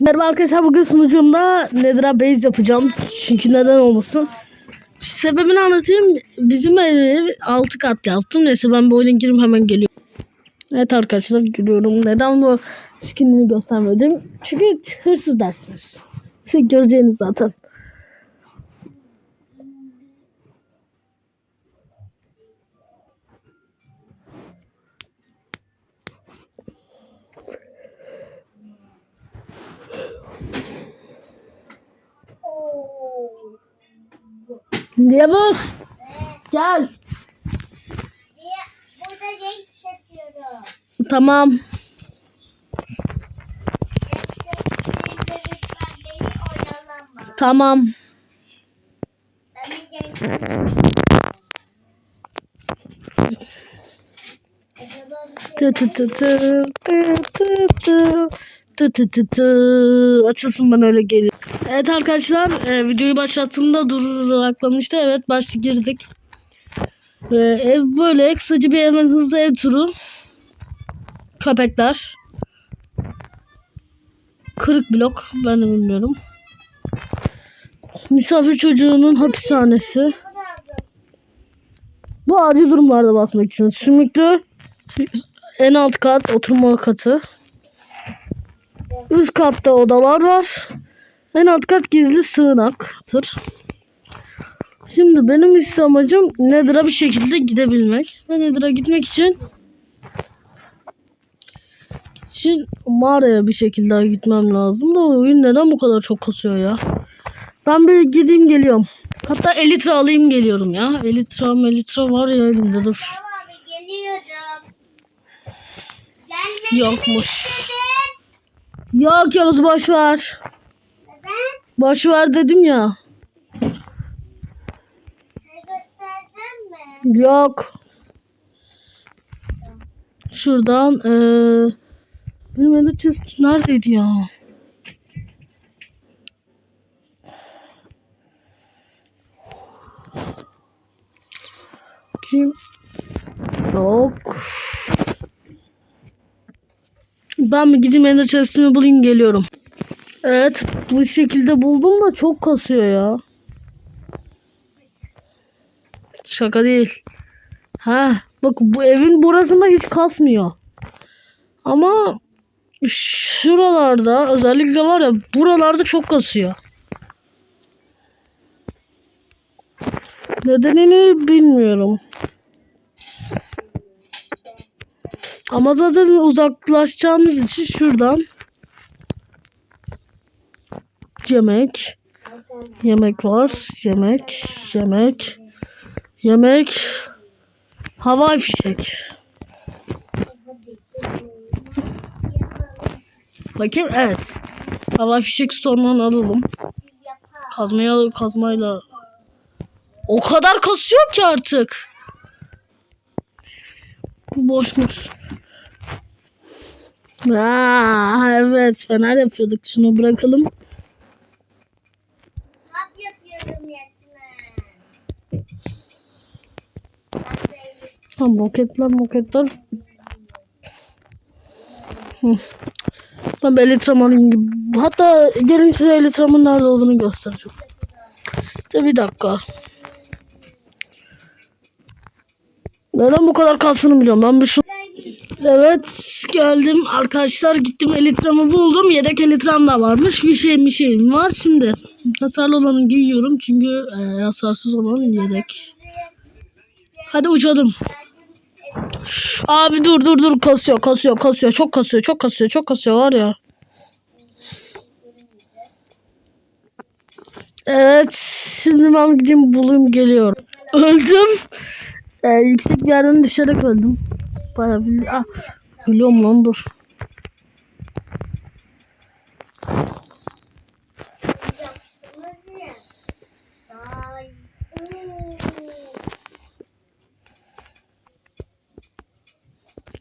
Merhaba arkadaşlar bugün sunucumda Nether'a base yapacağım. Çünkü neden olmasın. Sebebini anlatayım. Bizim evi 6 kat yaptım. Neyse ben bu oyuna gireyim hemen geliyorum. Evet arkadaşlar giriyorum. Neden bu skinini göstermedim? Çünkü hırsız dersiniz. Şey göreceğiniz zaten. Yavuz gel. Burada renk seçiyorum. Tamam. Tamam. Tı tı tı tı tı tı tı. Tı tı tı tı. Açılsın ben öyle geliyorum. Evet arkadaşlar e, videoyu başlattığımda duraklamıştı. Evet başta girdik. E, ev böyle kısaca bir hemen hızlı ev turu. Köpekler. Kırık blok ben de bilmiyorum. Misafir çocuğunun hapishanesi. Bu acil durumlarda basmak için. Sümüklü en alt kat oturma katı. Üst katta odalar var. En alt kat gizli sığınaktır. Şimdi benim ise amacım Nether'a bir şekilde gidebilmek. Ve Nether'a gitmek için için mağaraya bir şekilde gitmem lazım da oyun neden bu kadar çok kasıyor ya? Ben bir gideyim geliyorum. Hatta elitra alayım geliyorum ya. Elitra melitra var ya elimde dur. Yokmuş. Yok Yavuz boş ver. Boş ver dedim ya. Göstereceğim mi? Yok. Şuradan eee benim elde chest neredeydi ya? Kim? Yok. Ben mi gideyim ender chest'imi bulayım geliyorum. Evet bu şekilde buldum da çok kasıyor ya. Şaka değil. Ha, bak bu evin burasında hiç kasmıyor. Ama şuralarda özellikle var ya buralarda çok kasıyor. Nedenini bilmiyorum. Ama zaten uzaklaşacağımız için şuradan yemek. Yemek var. Yemek. Yemek. Yemek. Havai fişek. Bakayım evet. Havai fişek sonradan alalım. Kazmaya kazmayla. O kadar kasıyor ki artık. Bu boşmuş Aa, evet fener yapıyorduk. Şunu bırakalım Tamam roketler roketler. Hı. Ben bir elitram alayım gibi. Hatta gelin size elitramın nerede olduğunu göstereceğim. De bir dakika. Neden bu kadar kalsını biliyorum. Ben bir şu... Evet geldim arkadaşlar gittim elitramı buldum. Yedek elitram da varmış. Bir şey bir şeyim var. Şimdi hasarlı olanı giyiyorum. Çünkü e, hasarsız olan yedek. Hadi uçalım. Abi dur dur dur kasıyor kasıyor kasıyor çok kasıyor çok kasıyor çok kasıyor var ya. Evet şimdi ben gideyim bulayım geliyorum. Öldüm. Ee, yüksek yerden düşerek öldüm. Bayağı bir... Ah, lan dur.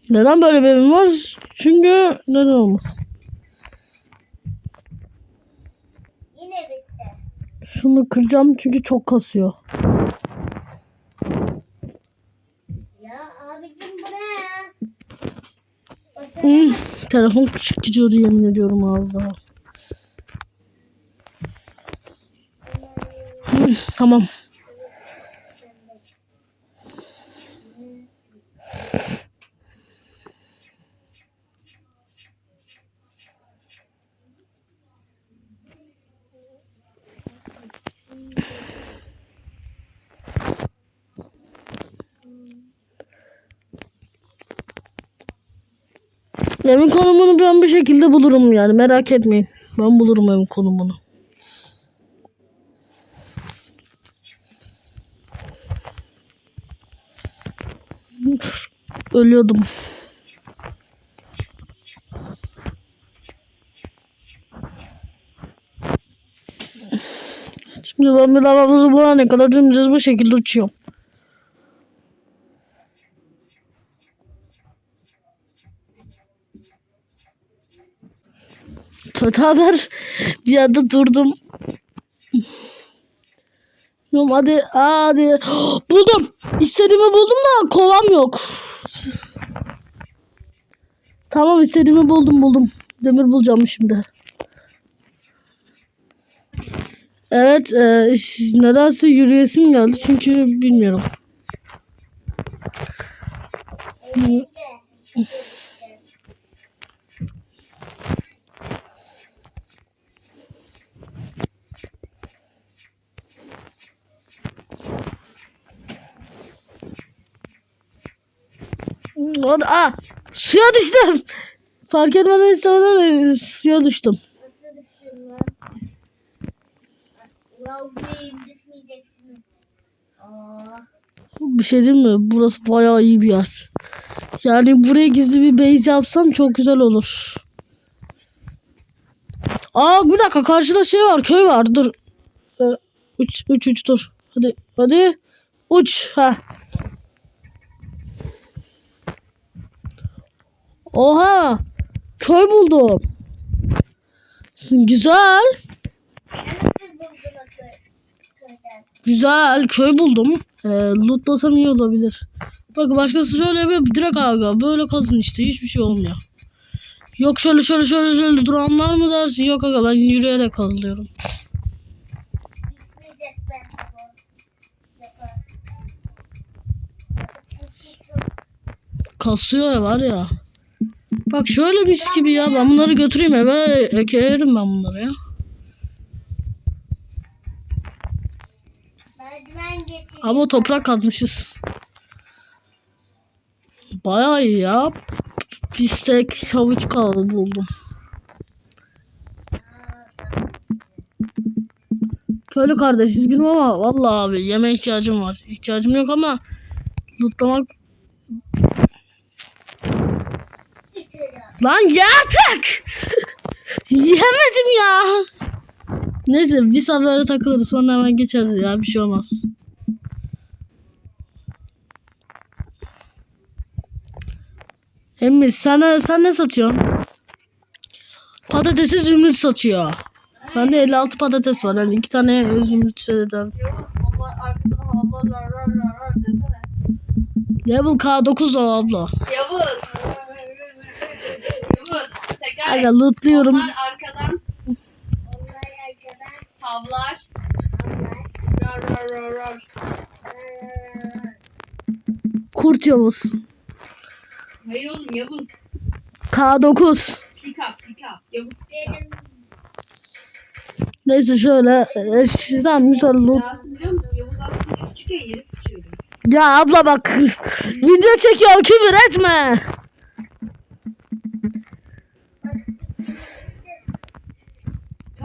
Neden böyle bir evim var? Çünkü neden olmaz? Yine bitti. Şunu kıracağım çünkü çok kasıyor. Ya abicim bu ne? Hmm, telefon küçük gidiyordu yemin ediyorum ağızda. Hmm, tamam. Evin konumunu ben bir şekilde bulurum yani merak etmeyin. Ben bulurum evin konumunu. Ölüyordum. Şimdi ben bir lavabozı bulana kadar dümdüz bu şekilde uçuyorum. Kötü haber. Bir anda durdum. Yok hadi hadi. Buldum. İstediğimi buldum da kovam yok. Tamam istediğimi buldum buldum. Demir bulacağım şimdi. Evet e, nedense yürüyesim geldi çünkü bilmiyorum. Aa, suya düştüm. Fark etmeden sonra suya düştüm. Nasıl düştün lan? Değil. Aa. Bir şey diyeyim mi? Burası bayağı iyi bir yer. Yani buraya gizli bir base yapsam çok güzel olur. Aa bir dakika karşıda şey var köy var dur. Uç uç uç dur. Hadi hadi. Uç. Ha. Oha. Köy buldum. Güzel. Güzel köy buldum. Ee, lootlasam iyi olabilir. Bak başkası şöyle yapıyor direkt aga böyle kazın işte hiçbir şey olmuyor. Yok şöyle şöyle şöyle şöyle duranlar mı dersin? Yok aga ben yürüyerek çok Kasıyor ya var ya. Bak şöyle mis gibi ya ben bunları götüreyim eve ekerim ben bunları ya. Ama toprak kazmışız. Bayağı iyi ya. Pistek havuç kaldı buldum. Köylü kardeş üzgünüm ama vallahi abi yeme ihtiyacım var. İhtiyacım yok ama lootlamak... Lan ye artık! Yemedim ya. Neyse bir saat böyle takılırız sonra hemen geçeriz ya bir şey olmaz. Emmi sana sen ne satıyorsun? Patatesi zümrüt satıyor. Bende 56 patates var. Yani iki tane zümrüt söyledim. Level K9 o abla. Yavuz. Aga lootluyorum. Onlar arkadan Onlar arkadan. havlar. Onlar. Rar rar rar. Kurt Yavuz. Hayır oğlum Yavuz. K9. Pick up pick up. Yavuz pick up. Neyse şöyle e, sizden bir tane loot. Yavuz aslında küçükken sıçıyordu. Ya abla bak video çekiyorum küfür etme.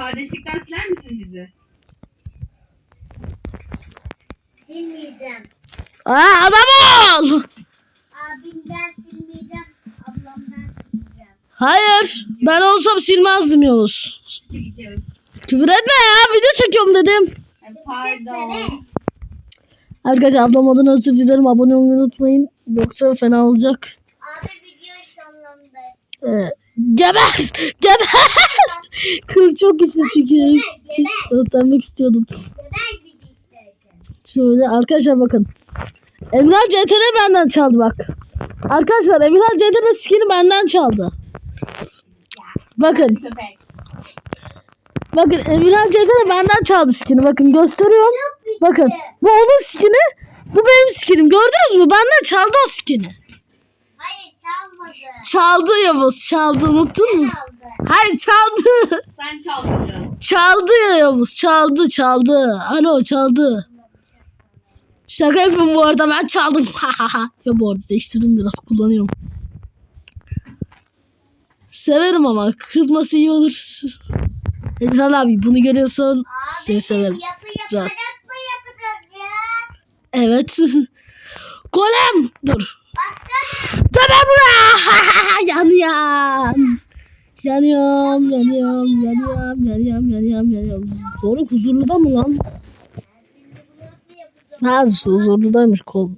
Kardeşlikten siler misin bizi? silmeyeceğim. Aa adam ol. Abimden silmeyeceğim. Ablamdan silmeyeceğim. Hayır ben olsam silmezdim Yavuz. Yavuz. Küfür etme ya video çekiyorum dedim. Ay, Pardon. Arkadaşlar ablam adına özür dilerim abone olmayı unutmayın. Yoksa fena olacak. Abi video sonlandı. Ee, geber! Geber! Kız çok güçlü çünkü. Göstermek istiyordum. Şöyle arkadaşlar bakın. Emrah CTR benden çaldı bak. Arkadaşlar Emrah CTR skin'i benden çaldı. Bakın. Bakın Emirhan Ceytan'a benden çaldı skin'i. Bakın gösteriyorum. Bakın bu onun skin'i. Bu benim skinim. Gördünüz mü? Benden çaldı o skin'i. Çalmadı. Çaldı Yavuz. Çaldı. Unuttun mu? Hayır çaldı. Sen çaldın. Çaldı ya Yavuz. Çaldı çaldı. Alo çaldı. Şaka yapıyorum bu arada ben çaldım. ya bu arada değiştirdim biraz kullanıyorum. Severim ama kızması iyi olur. Emirhan abi bunu görüyorsun. Seni severim. Yapı yaparak mı yapacağız ya? Evet. Golem. Dur. Başka Deme buraya. Yanıyorum. Yanıyorum, yanıyorum, yanıyorum, yanıyorum, yanıyorum, yanıyorum. Doğru huzurluda mı lan? nasıl huzurludaymış kol.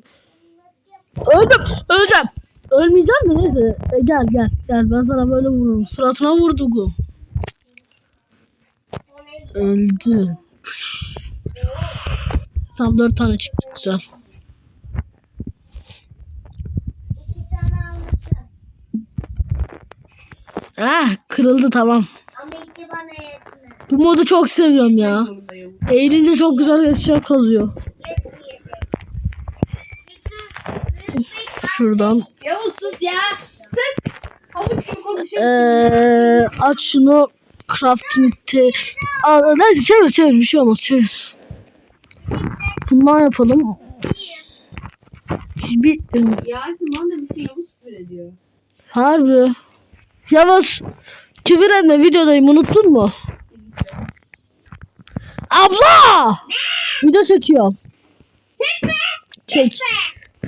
Öldüm, öleceğim. Ölmeyeceğim de neyse. E, gel gel gel ben sana böyle vururum. Suratına vurdum. Öldü. Tam dört tane çıktı güzel. İki tane almışım. Ah kırıldı tamam. Ama iki bana yetmez. Bu modu çok seviyorum ya. Eğilince çok güzel eşya kazıyor. Şuradan. Yavuz sus ya. Sen havuç gibi konuşuyorsun. Ee, aç şunu. Crafting te... Aa, neyse çevir çevir bir şey olmaz çevir. Bundan yapalım. Bir... Yasin bana da bir şey Yavuz küfür ediyor. Harbi. Yavaş. Küfür etme videodayım unuttun mu? Abla! Video çekiyorum. Çekme. Çek.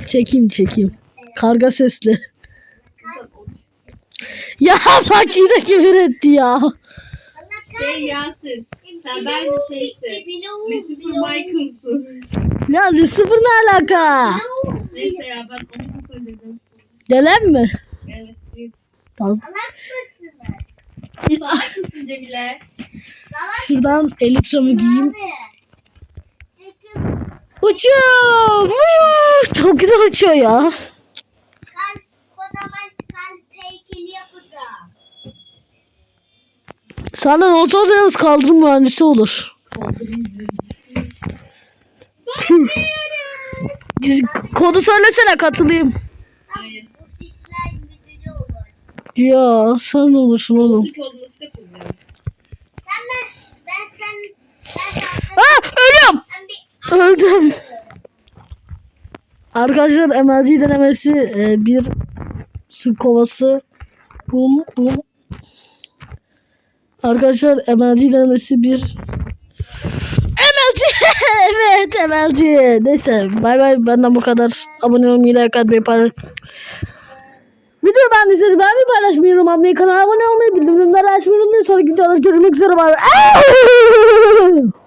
Çekeyim çekeyim. Karga sesli. Ya bak yine küfür etti ya. Şey Yasin. Sen bence şeysin. Lucifer Michael'sın. Ya Lucifer ne alaka? Neyse ya ben onu nasıl öldüreceğim? Gelen mi? Salak mısınız? Salak mısın Cemile? Salak Şuradan elitramı giyeyim. Uyuu. Çok güzel uçuyor ya. Sana not alırsanız kaldırım mühendisi olur. Kodu söylesene katılayım. Ya sen olursun oğlum. Aa ölüyorum. Öldüm. Arkadaşlar MLG denemesi e, bir su kovası. Bum bum. Arkadaşlar MLG denemesi bir MLG evet MLG neyse bay bay benden bu kadar abone olmayı like atmayı paylaş Video beğendiyseniz beğenmeyi paylaşmayı yorum atmayı kanala abone olmayı bildirimleri açmayı unutmayın. Sonraki videolarda görüşmek üzere bay bay